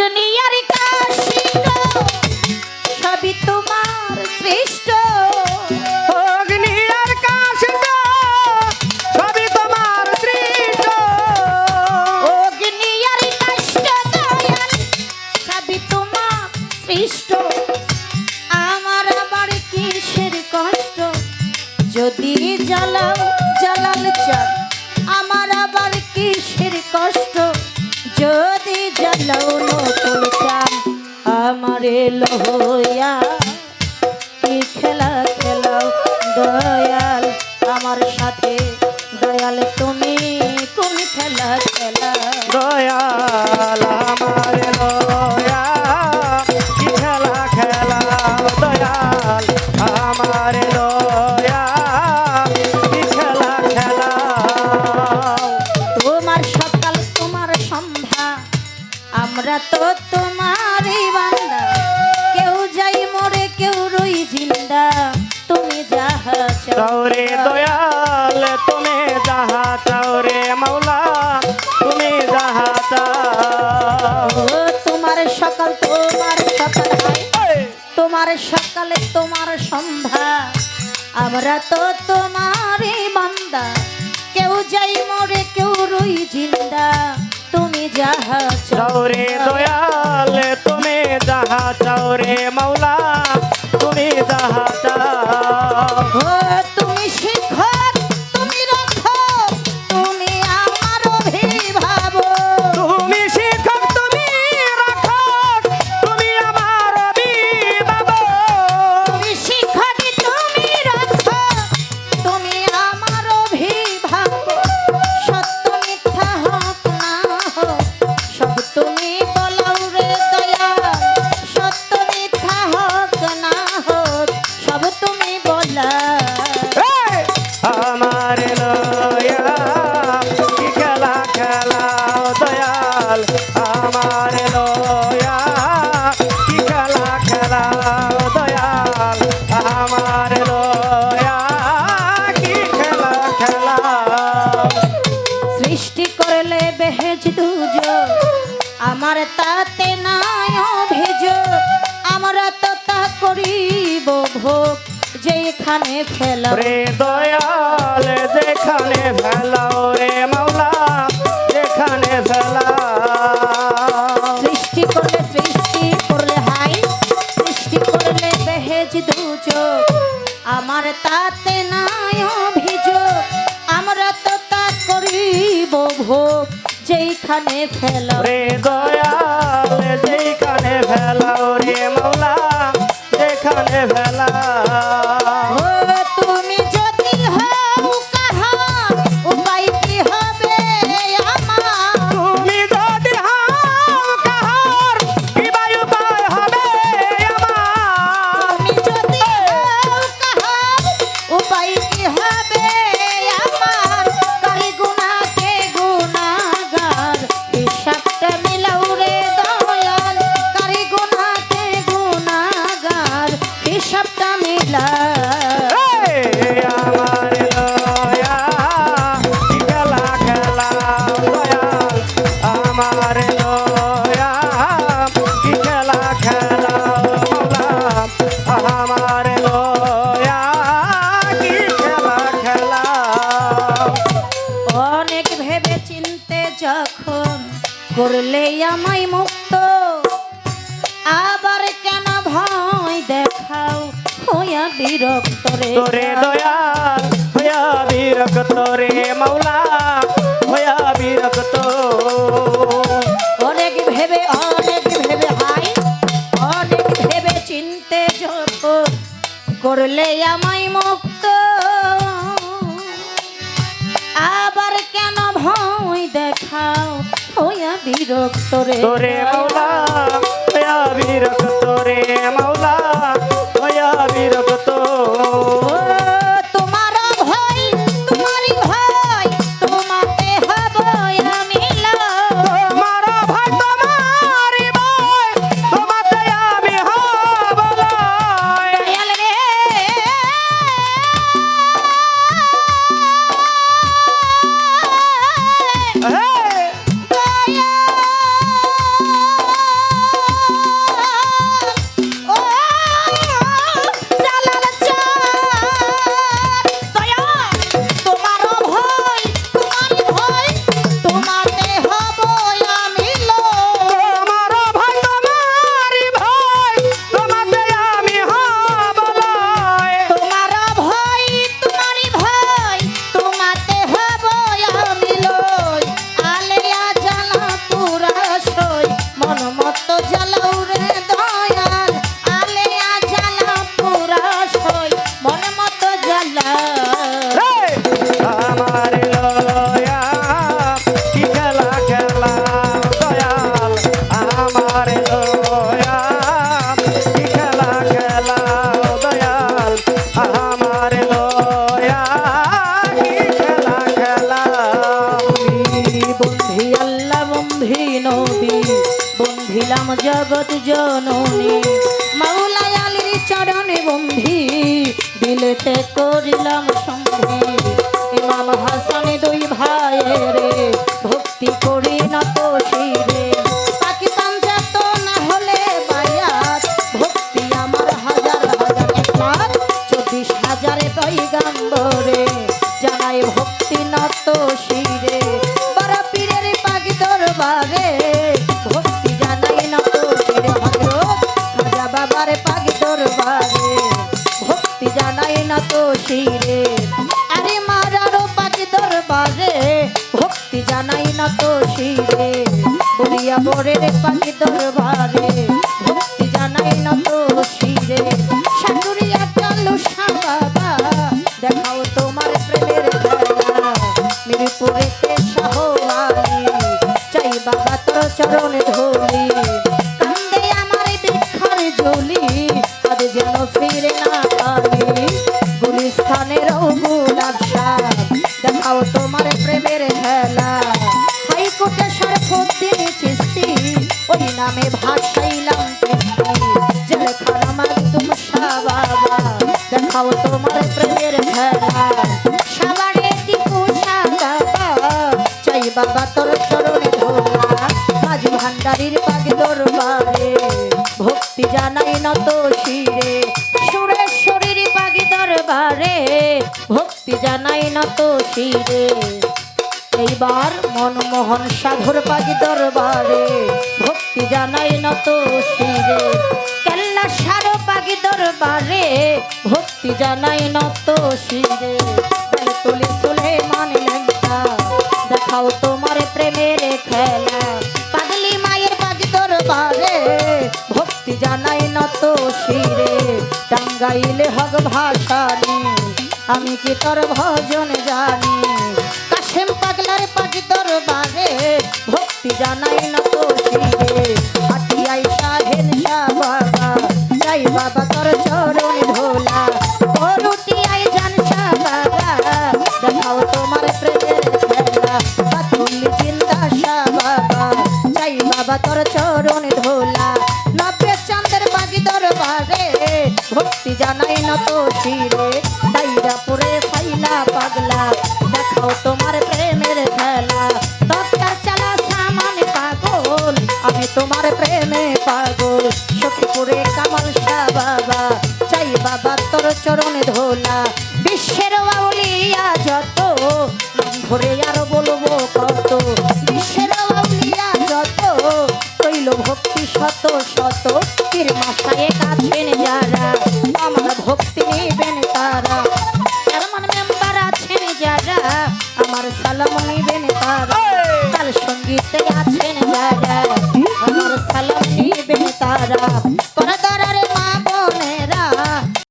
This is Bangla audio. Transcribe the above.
অগ্নি আর কাশিত সবই তোমার সৃষ্ট। আমার আবার কিসের কষ্ট? যদি জ্বালাও জ্বালাল চাঁদ আমার আবার কিসের কষ্ট? যদি জ্বালাও আমার লোহয়া কি খেলা খেলাও দয়াল? আমার সাথে দয়াল তুমি তুমি খেলা খেলা দয়াল। সকালে তোমার সন্ধ্যা, আমরা তো তোমারই বান্দা। কেউ যাই মরে, কেউ রই জিন্দা। তুমি যাহা চাও। যেখানে ফেল রে দয়াল যেখানে ফেলাও রে মাওলা যেখানে ফেলাও। সৃষ্টি করলে সৃষ্টি করলে হাই সৃষ্টি করলে বেহেজ দুজ আমার তাতে নাই অভিযোগ আমরা তো তা করিব ভোগ। যেখানে ফেল রে দয়াল যেখানে ফেলাও রে মাওলা যেখানে ফেলাও। হইয়া বিরক্ত রে তোরে দয়াল হয়া বিরক্ত রে মাওলা হয়া বিরক্ত। অনেক ভেবে অনেক ভেবে হাই অনেক ভেবে চিনতে যখন করলে আমায় মুক্ত। আবার কেন ভয় দেখাও হইয়া বিরক্ত রে তোরে মাওলা হয়া বিরক্ত রে মাওলা। জগৎ জননী। মাওলাই আলীর চরণে বন্ধি দিলেতে করিলাম সন্ধি ইমাম হাসানে নত শিরে বলিয়া বরের পাগি দরবারে দেখাও তোমার প্রেমের খেলা সাবারে টিপু বাবা চাই বাবা তোর চরণে ধোলা মাঝ ভান্ডারির পাগ দরবারে এইবার মনমোহন সাধুর পাগি দরবারে, ভক্তি জানাই নত শিরে। দরবারে ভক্তি জানাই নত শিরে। তুলি তুলে মান লেঙ্কা দেখাও তোমার প্রেমের খেলা। পাগলি মায়ের পাগি দরবারে ভক্তি জানাই নত শিরে। টাঙ্গাইলে হক ভাষানি আমি কি তোর ভজন জানি? কাশেম পাগলার পাগি দরবারে ভক্তি জানাই না বাবা তোর চরণ ধোলা। নব্বে চাঁদের বাগি দরবারে ভক্তি জানাই না তো শিরে। দাইরা পরে ফাইলা পাগলা, দেখাও তোমার প্রেমের খেলা। দরকার চালা সামান পাগল, আমি তোমার প্রেমে পাগল। সখীপুরে কামাল মাসায় কাছেন যারা, আমার ভক্তি নিবেন তারা। চেয়ারম্যান মেম্বার আছেন যারা, আমার সালাম নিবেন তারা। তার সঙ্গীতে আছেন যারা, আমার সালাম নিবেন তারা।